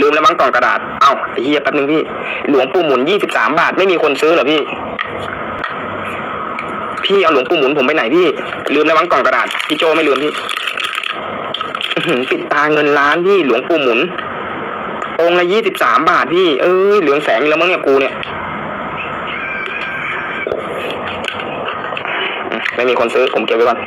ลืมแล้วมั้งกล่องกระดาษ เอ้าไอ้เฮียแป๊บนึงพี่ หลวงปู่หมุนยี่สิบสามบาทไม่มีคนซื้อเหรอพี่ พี่เอาหลวงปู่หมุนผมไปไหนพี่ ลืมแล้วมั้งกล่องกระดาษ พี่โจไม่ลืมพี่ปิดตาเงินล้านพี่หลวงปู่หมุน องค์ละยี่สิบสามบาทพี่ เอ้ยเหลืองแสงแล้วมั้งเนี่ยกูเนี่ย ไม่มีคนซื้อผมเก็บไว้ก่อน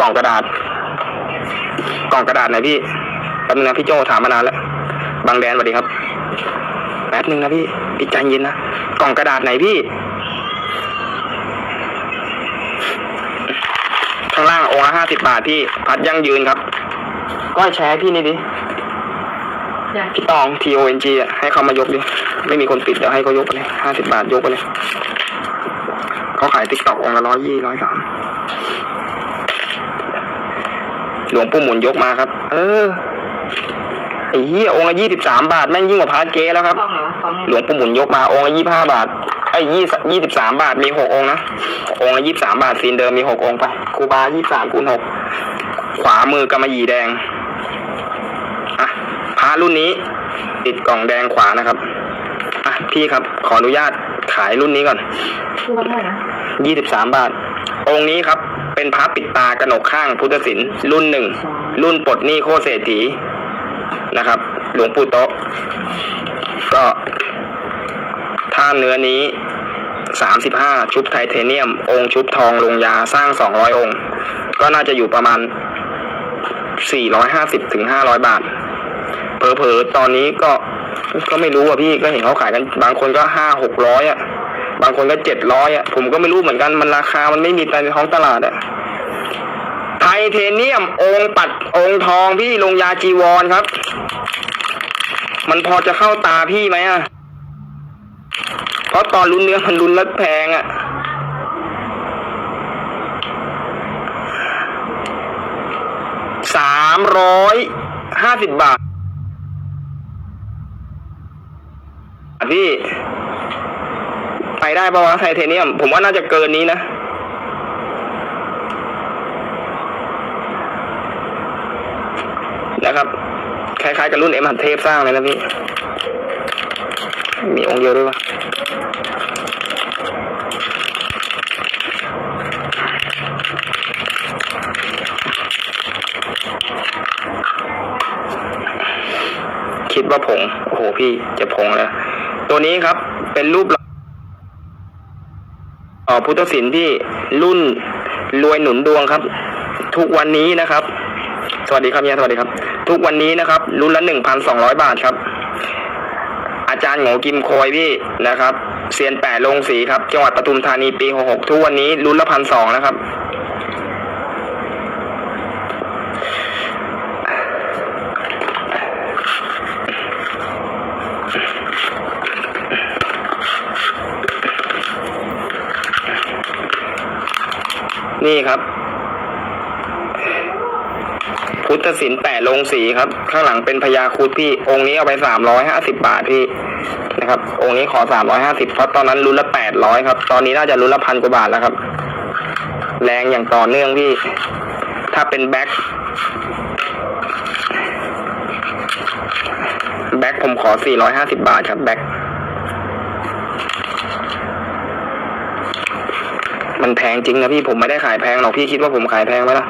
กล่องกระดาษ กล่องกระดาษไหนพี่ แป๊บนึงนะพี่โจถามมานานแล้วบางแดนสวัสดีครับ แป๊บนึงนะพี่พี่ใจเย็นนะกล่องกระดาษไหนพี่ ข้างล่างองค์ละห้าสิบาทพี่ พัดยั่งยืนครับก็แชร์ให้พี่นี่ดิอยากพี่ตอง T O N G อะให้เขามายกดิ ไม่มีคนปิดเดี๋ยวให้เขายกไปเลยห้าสิบาทยกไปเลยเขาขายติ๊กตอกองค์ละร้อยยี่ร้อยสามหลวงปู่หมุนยกมาครับ เออไอ้เหี้ยองค์ละยี่สิบสามบาทแม่งยิ่งกว่าพระเก๊แล้วครับ ต้องเหรอต้องหลวงปู่หมุนยกมาองค์ละยี่ห้าบาทไอ้ยี่ยี่สิบสามบาทมีหกองค์นะองค์ละยี่สามบาทซีนเดิมมีหกองค์ไปครูบายี่สามคูณหกขวามือกำมะหยี่แดงอะพระรุ่นนี้ ติดกล่องแดงขวานะครับอะพี่ครับขออนุญาตขายรุ่นนี้ก่อน คือว่าเท่าไหร่นะยี่สิบสามบาท องค์นี้ครับ เป็นพระปิดตากระหนกข้างพุทธศิลป์รุ่นหนึ่งรุ่นปลดหนี้โคตรเศรษฐี นะครับ หลวงปู่โตะก็ถ้าเนื้อนี้สามสิบห้าชุบไทเทเนียม องค์ชุบทองลงยาสร้างสองร้อยองค์ ก็น่าจะอยู่ประมาณสี่ร้อยห้าสิบถึงห้าร้อยบาทเผลอๆตอนนี้ก็ก็ไม่รู้อะพี่ก็เห็นเขาขายกัน บางคนก็ห้าหกร้อยอะ บางคนก็เจ็ดร้อยอะ ผมก็ไม่รู้เหมือนกันมันราคามันไม่มีในท้องตลาดอะ ไทเทเนียม องค์ปัดองค์ทองพี่ลงยาจีวรครับ มันพอจะเข้าตาพี่ไหมอะ เพราะตอนลุ้นเนื้อมันลุ้นแล้วแพงอะ สามร้อยห้าสิบบาทพี่ ไปได้ปะวะไทเทเนียม ผมว่าน่าจะเกินนี้นะ นะครับ คล้ายๆกับรุ่นเอ็มหัดเทพสร้างเลยนะพี่ มีองค์เดียวด้วยวะคิดว่าผง โอ้โหพี่จะผงแล้ว ตัวนี้ครับเป็นรูปหล่อเอ่อพุทธศิลป์ที่รุ่นรวยหนุนดวงครับ ทุกวันนี้นะครับ สวัสดีครับเฮียสวัสดีครับ ทุกวันนี้นะครับรุ่นละหนึ่งพันสองร้อยบาทครับ อาจารย์โงกิมโคยพี่นะครับเซียนแปะลงสีครับ จังหวัดปทุมธานีปีหกหกทุกวันนี้รุ่นละพันสองนะครับนี่ครับ พุทธศิลป์แปะลงสีครับ ข้างหลังเป็นพญาคุดพี่ องค์นี้เอาไปสามร้อยห้าสิบาทพี่นะครับ องค์นี้ขอสามร้อยห้าสิบเพราะตอนนั้นรุ่นละแปดร้อยครับ ตอนนี้น่าจะรุ่นละพันกว่าบาทแล้วครับ แรงอย่างต่อเนื่องพี่ ถ้าเป็นแบ็คแบ็คผมขอสี่ร้อยห้าสิบาทครับแบ็คมันแพงจริงนะพี่ผมไม่ได้ขายแพงหรอกพี่คิดว่าผมขายแพงไหมล่ะ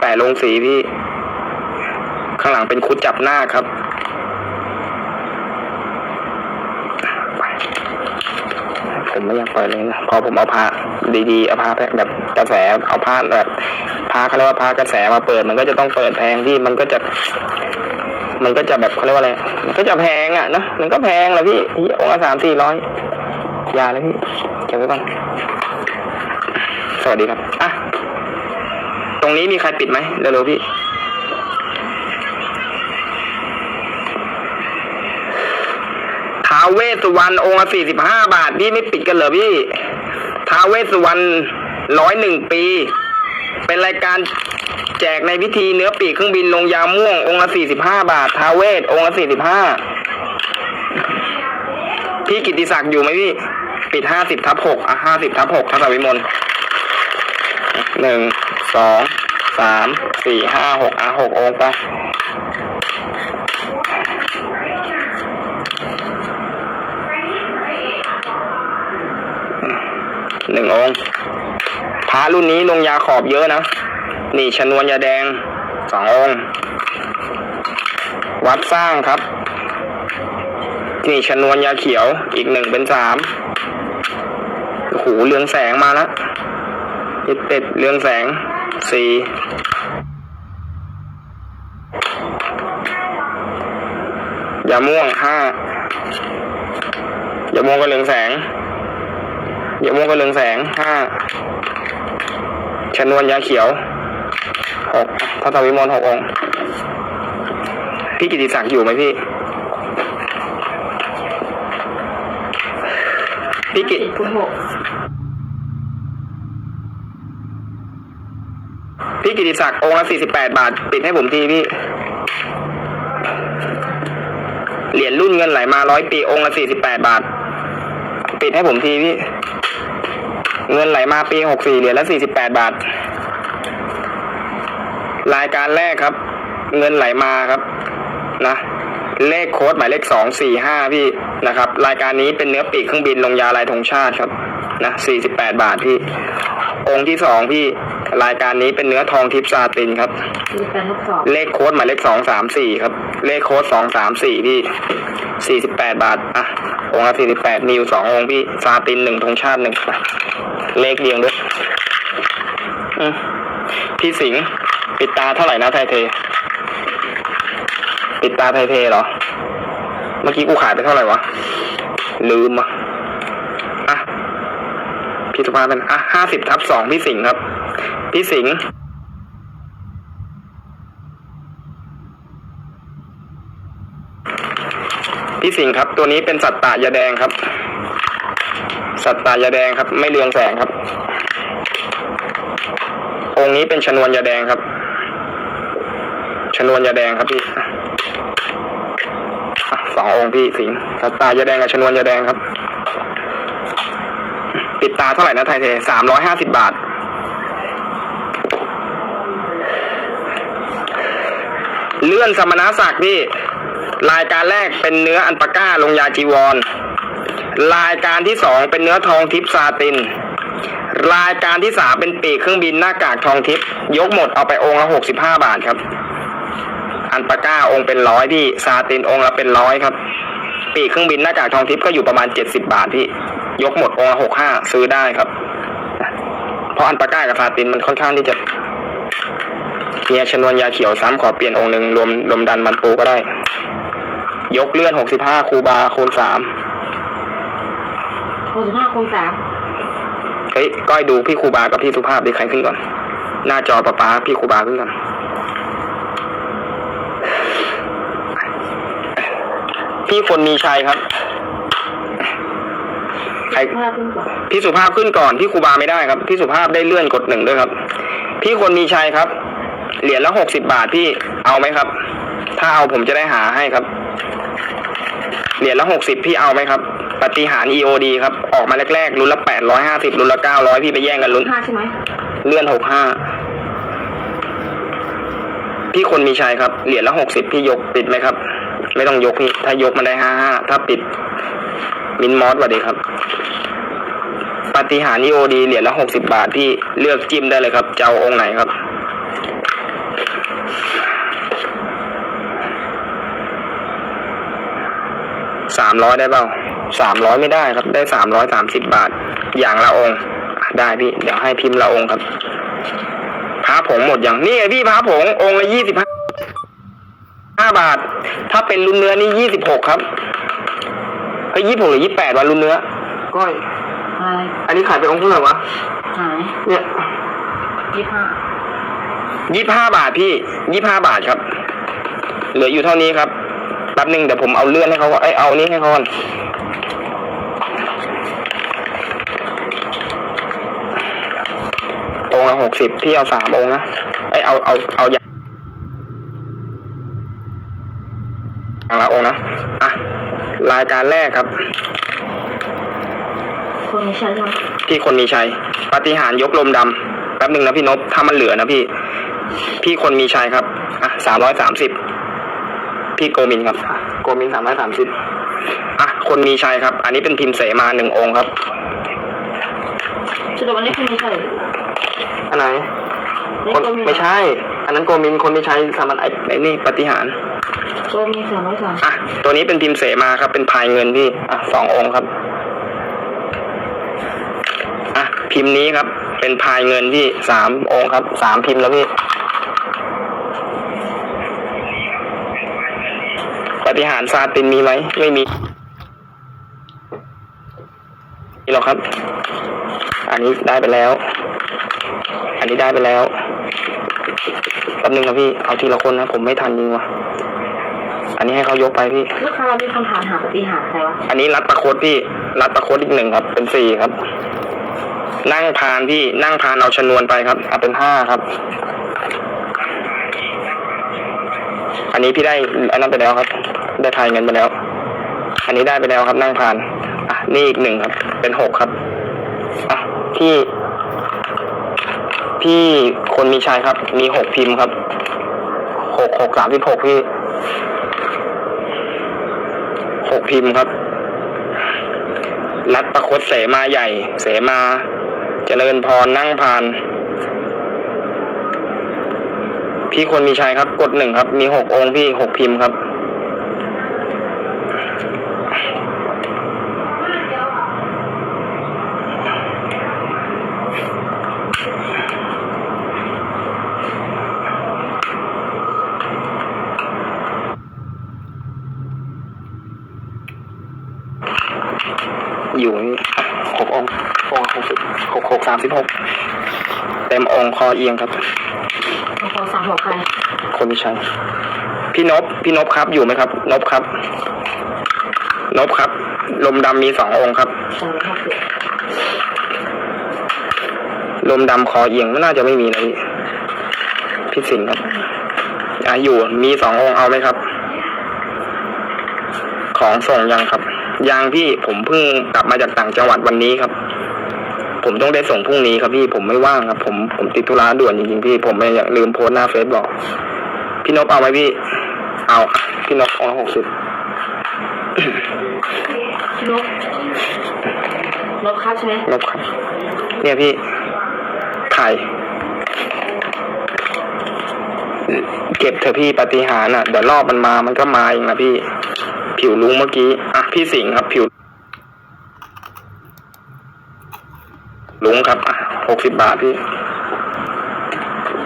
แปะลงสีพี่ ข้างหลังเป็นคุดจับหน้าครับผมไม่อยากเปิดเลยนะพอผมเอาผ้าดีๆเอาผ้าแบบกระแสเอาผ้าแบบผ้าเขาเรียกว่าผ้ากระแสมาเปิด มันก็จะต้องเปิดแพงพี่มันก็จะ มันก็จะแบบเขาเรียกว่าอะไรมันก็จะแพงอะนะมันก็แพงแหละพี่องค์ละสามสี่ร้อยยาเลยพี่เก็บไว้ก่อนสวัสดีครับอะ ตรงนี้มีใครปิดไหมเร็วๆพี่ท้าเวสุวรรณองค์ละสี่สิบห้าบาทพี่ไม่ปิดกันเหรอพี่ท้าเวสุวรรณร้อยหนึ่งปี เป็นรายการแจกในพิธีเนื้อปีกเครื่องบินลงยาม่วง องค์ละสี่สิบห้าบาทท้าวเวสองค์ละสี่สิบห้าพี่กิติศักดิ์อยู่ไหมพี่ ปิดห้าสิบทับหกอะห้าสิบทับหกทัศวิมล หนึ่งสองสามสี่ห้าหกอะหกองค์ไปหนึ่งองค์พระรุ่นนี้ลงยาขอบเยอะนะ นี่ชนวนยาแดงสององค์ วัดสร้างครับ นี่ชนวนยาเขียวอีกหนึ่งเป็นสามหูเรืองแสงมาแล้ว ติดติดเรืองแสงสี่ยาม่วงห้ายาม่วงก็เรืองแสงยาม่วงก็เรืองแสงห้าชนวนยาเขียวหกพระตวิมลหกองค์พี่กิติศักดิ์อยู่ไหมพี่พี่กิสี่คูณหก พี่กิติศักดิ์องค์ละสี่สิบแปดบาท ปิดให้ผมทีพี่ เหรียญรุ่นเงินไหลมาร้อยปีองค์ละสี่สิบแปดบาท ปิดให้ผมทีพี่ เงินไหลมาปีหกสี่เหรียญละสี่สิบแปดบาท รายการแรกครับ เงินไหลมาครับ นะเลขโค้ดหมายเลขสองสี่ห้าพี่นะครับ รายการนี้เป็นเนื้อปีกเครื่องบินลงยาลายธงชาติครับ นะสี่สิบแปดบาทพี่ องค์ที่สองพี่ รายการนี้เป็นเนื้อทองทิพย์ซาตินครับสี่แปดลบสองเลขโค้ดหมายเลขสองสามสี่ครับ เลขโค้ดสองสามสี่พี่สี่สิบแปดบาท อะ องค์ละสี่สิบแปดมีอยู่สององค์พี่ซาตินหนึ่งธงชาติหนึ่งเลขเรียงด้วยอืมพี่สิงห์ปิดตาเท่าไหร่นะไทยเท ปิดตาไทยเทเหรอ เมื่อกี้กูขายไปเท่าไหร่วะ ลืมอะอะพี่สุภาพเป็นอะห้าสิบทับสองพี่สิงห์ครับ พี่สิงห์พี่สิงห์ครับ ตัวนี้เป็นสัตว์ป่ายาแดงครับ สัตว์ป่ายาแดงครับ ไม่เรืองแสงครับ องค์นี้เป็นชนวนยาแดงครับ ชนวนยาแดงครับพี่สององค์พี่สิงห์สัตว์ป่ายาแดงกับชนวนยาแดงครับ ปิดตาเท่าไหร่นะไทยเทสามร้อยห้าสิบบาท ลื่อนสมณศักดิ์พี่ รายการแรกเป็นเนื้ออันปาก้าลงยาจีวร รายการที่สองเป็นเนื้อทองทิพซาติน รายการที่สามเป็นปีกเครื่องบินหน้ากากทองทิพยกหมดเอาไปองค์ละหกสิบห้าบาทครับ อันปาก้าองค์เป็นร้อยพี่ซาตินองค์ละเป็นร้อยครับ ปีกเครื่องบินหน้ากากทองทิพก็อยู่ประมาณเจ็ดสิบาทพี่ ยกหมดองค์ละหกห้าซื้อได้ครับ เพราะอันปาก้ากับซาตินมันค่อนข้างที่จะ เมียชนวนยาเขียวซ้ำขอเปลี่ยนองค์หนึ่งรวมรวมดันมันปูก็ได้ ยกเลื่อนหกสิบห้าคูบาคูณสามหกสิบห้าคูณสามเฮ้ยก้อยดูพี่ครูบากับพี่สุภาพดิใครขึ้นก่อน หน้าจอประปาพี่ครูบาขึ้นก่อนพี่คนมีชัยครับใครห้าคูณสองพี่สุภาพขึ้นก่อนพี่ครูบาไม่ได้ครับ พี่สุภาพได้เลื่อนกดหนึ่งด้วยครับ พี่คนมีชัยครับ เหรียญละหกสิบาทพี่เอาไหมครับ ถ้าเอาผมจะได้หาให้ครับ เหรียญละหกสิบพี่เอาไหมครับ ปฏิหาร EOD ครับ ออกมาแรกๆรุ่นละแปดร้อยห้าสิบรุ่นละเก้าร้อยพี่ไปแย่งกันลุ้นห้าใช่ไหมเลื่อนหกห้าพี่คนมีชัยครับ เหรียญละหกสิบพี่ยกปิดไหมครับ ไม่ต้องยกพี่ถ้ายกมันได้ห้าห้าถ้าปิด มินมอสสวัสดีครับ ปฏิหารนิโอดีเหรียญละหกสิบาทพี่เลือกจิ้มได้เลยครับจะเอาองค์ไหนครับ สามร้อยได้เปล่าสามร้อยไม่ได้ครับ ได้สามร้อยสามสิบบาท อย่างละองค์อะได้พี่ เดี๋ยวให้พิมพ์ละองค์ครับพระผงหมดอย่างนี่ไงพี่พระผงองค์ละยี่สิบห้าห้าบาท ถ้าเป็นรุ่นเนื้อนี่ยี่สิบหกครับเฮ้ยยี่สิบหกหรือยี่สิบแปดวันรุ่นเนื้อ ก้อยอะไรอันนี้ขายไปองค์เท่าไหร่วะ หายเนี่ยยี่สิบห้ายี่ห้าบาทพี่ยี่ห้าบาทครับ เหลืออยู่เท่านี้ครับแป๊บหนึ่งเดี๋ยวผมเอาเลื่อนให้เขาก่อนเอ้ยเอาอันนี้ให้เขาก่อนองค์ละหกสิบพี่เอาสามองค์นะไอยเอาเอาเอาอย่างอย่างละองค์นะอะรายการแรกครับ คนไม่ใช่ใช่ไหมพี่คนมีชัยปาฏิหารย์ยกลมดำแป๊บหนึ่งนะพี่นพถ้ามันเหลือนะพี่ พี่คนมีชัยครับอะสามร้อยสามสิบ พี่โกมินครับอะโกมินสามร้อยสามสิบอะ คนมีชัยครับ อันนี้เป็นพิมพ์เสมาหนึ่งองค์ครับสรุปวันนี้คุณไม่ใช่อันไหนนี่คนก็มีไม่ใช่ อันนั้นโกมินคนที่ใช้สามัญไอ้ไอ้นี่ปฏิหารก็มีสามร้อยสามอะ ตัวนี้เป็นพิมพ์เสมาครับ เป็นพายเงินพี่ อะสององค์ครับ อะ พิมพ์นี้ครับ เป็นพายเงินพี่สามองค์ครับ สามพิมพ์แล้วพี่ ฏิหารซาตินมีไหม ไม่มีนี่หรอกครับ อันนี้ได้ไปแล้ว อันนี้ได้ไปแล้วแป๊บนึงครับพี่ เอาทีละคนนะ ผมไม่ทันจริงวะอันนี้ให้เขายกไปพี่ ลูกค้าเรามีคำถามหาปฏิหารย์ใครวะ อันนี้รัดประโคดพี่ รัดประโคดอีกหนึ่งครับ เป็นสี่ครับ นั่งพานพี่ นั่งพานเอาชนวนไปครับ เอาเป็นห้าครับ อันนี้พี่ได้อันนั้นไปแล้วครับ ได้ทายเงินไปแล้ว อันนี้ได้ไปแล้วครับนั่งพาน อะนี่อีกหนึ่งครับ เป็นหกครับ อะพี่ พี่คนมีชัยครับ มีหกพิมพ์ครับหกหกสามสิบหกพี่หกพิมพ์ครับ รัดประคตเสมาใหญ่ เสมา เจริญพรนั่งพาน พี่คนมีชัยครับ กดหนึ่งครับ มีหกองค์พี่หกพิมพ์ครับ อยู่นี่อะหกองค์องค์หกสิบหกหกสามสิบหกเต็มองค์คอเอียงครับขอขอสามหัวใครคนมีชัยพี่นบพี่นบครับอยู่ไหมครับ นบครับ นบครับ ลมดำมีสององค์ครับสามร้อยห้าสิบลมดำคอเอียงไม่น่าจะไม่มีนะพี่พี่สิงห์ครับอะอยู่มีสององค์เอาไหมครับ ของส่งยังครับ ยังพี่ผมเพิ่งกลับมาจากต่างจังหวัดวันนี้ครับ ผมต้องได้ส่งพรุ่งนี้ครับพี่ผมไม่ว่างครับ ผมผมติดธุระด่วนจริงๆพี่ ผมไม่อยากลืมโพสต์หน้าเฟซบอก พี่นบเอาไหมพี่ เอาอะพี่นบองหกสิบนกนกครับใช่ไหมนบครับเนี่ยพี่ถ่ายเก็บเถอะพี่ปฏิหารย์อะเดี๋ยวรอบมันมามันก็มาเองนะพี่ ผิวลุงเมื่อกี้อะพี่สิงห์ครับ ผิว ลุงครับอะหกสิบบาทพี่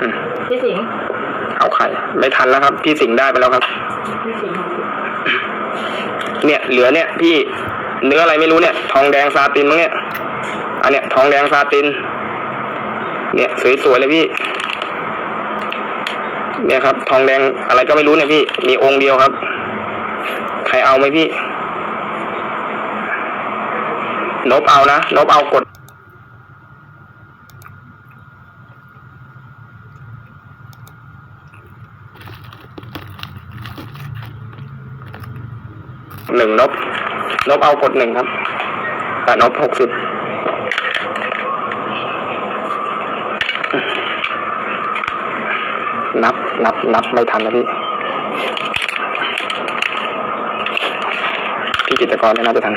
อืมพี่สิงห์เอาไข่ไม่ทันแล้วครับ พี่สิงห์ได้ไปแล้วครับ พี่สิงห์หกสิบเนี่ย เหลือเนี่ยพี่เนื้ออะไรไม่รู้เนี่ย ทองแดงซาตินมั้งเนี่ยอันเนี้ยทองแดงซาติน เนี่ยสวยๆเลยพี่ เนี่ยครับ ทองแดงอะไรก็ไม่รู้เนี่ยพี่ มีองค์เดียวครับใค รเอาไหมพี่ นบเอานะ นบเอากดหนึ่งนบนบเอากดหนึ่งครับแต่นบหกสิบนับนับนับไม่ทันแล้วพี่ จิตกรไม่น่าจะทัน